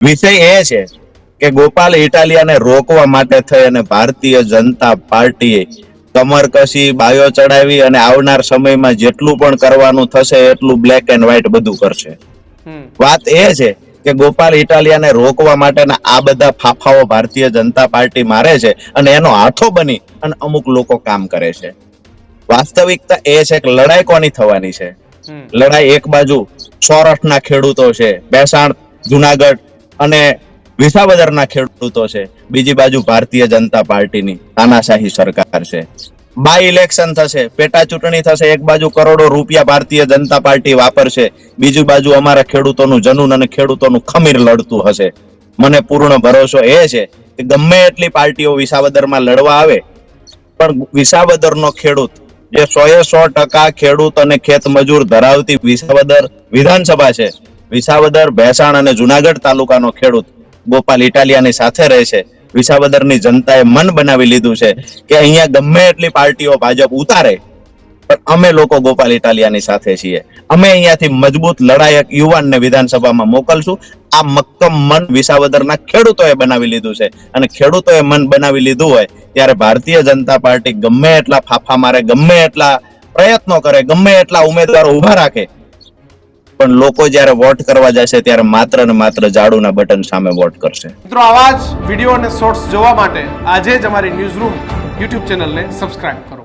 વિષય એ છે કે ગોપાલ ઇટાલિયાને રોકવા માટે થઈ અને ભારતીય જનતા પાર્ટીએ કમર કસી બાયો ચડાવી અને આવનાર સમયમાં જેટલું પણ કરવાનું થશે એટલું બ્લેક એન્ડ વ્હાઈટ બધું કરશે. વાત એ છે કે ગોપાલ ઇટાલિયાને રોકવા માટેના આ બધા ફાફાઓ ભારતીય જનતા પાર્ટી મારે છે અને એનો હાથો બની અને અમુક લોકો કામ કરે છે. વાસ્તવિકતા એ છે કે લડાઈ કોની થવાની છે? લડાઈ એક બાજુ સૌરાષ્ટ્રના ખેડૂતો છે બેસાણ જુનાગઢ અને વિસાવદરના ખેડૂતો છે. બીજી બાજુ ભારતીય જનતા પાર્ટીની તાનાશાહી સરકાર છે. બાય ઇલેક્શન થશે, પેટા ચૂંટણી થશે, એક બાજુ કરોડો રૂપિયા ભારતીય જનતા પાર્ટી વાપરશે, બીજી બાજુ અમારા ખેડૂતોનું જનુન અને ખેડૂતોનું ખમીર લડતું હશે. મને પૂર્ણ ભરોસો એ છે કે ગમે એટલી પાર્ટીઓ વિસાવદરમાં લડવા આવે, પણ વિસાવદરનો ખેડૂત જે સો એ સો ટકા ખેડૂત અને ખેત મજૂર ધરાવતી વિસાવદર વિધાનસભા છે વિસાવદર, ભેસાણ અને જુનાગઢ તાલુકાનો ખેડૂત ગોપાલ ઇટાલિયાની સાથે રહે છે. વિસાવદરની જનતાએ મન બનાવી લીધું છે કે અહીંયા ગમે એટલી પાર્ટીઓ ભાજપ ઉતારે, પણ અમે લોકો ગોપાલ ઇટાલિયાની સાથે છીએ. અમે અહીંયાથી મજબૂત લડાયક યુવાનને વિધાનસભામાં મોકલશું. આ મક્કમ મન વિસાવદરના ખેડૂતોએ બનાવી લીધું છે. અને ખેડૂતોએ મન બનાવી લીધું હોય ત્યારે ભારતીય જનતા પાર્ટી ગમે એટલા ફાફા મારે, ગમે એટલા પ્રયત્નો કરે, ગમે એટલા ઉમેદવારો ઊભા રાખે પણ લોકો જ્યારે વોટ કરવા જશે ત્યારે માત્ર ને માત્ર ઝાડુના બટન સામે વોટ કરશે. મિત્રો, આવા જ વીડિયો અને શોર્ટ્સ જોવા માટે આજે જ અમારી ન્યૂઝ રૂમ યુટ્યુબ ચેનલને સબસ્ક્રાઇબ કરો.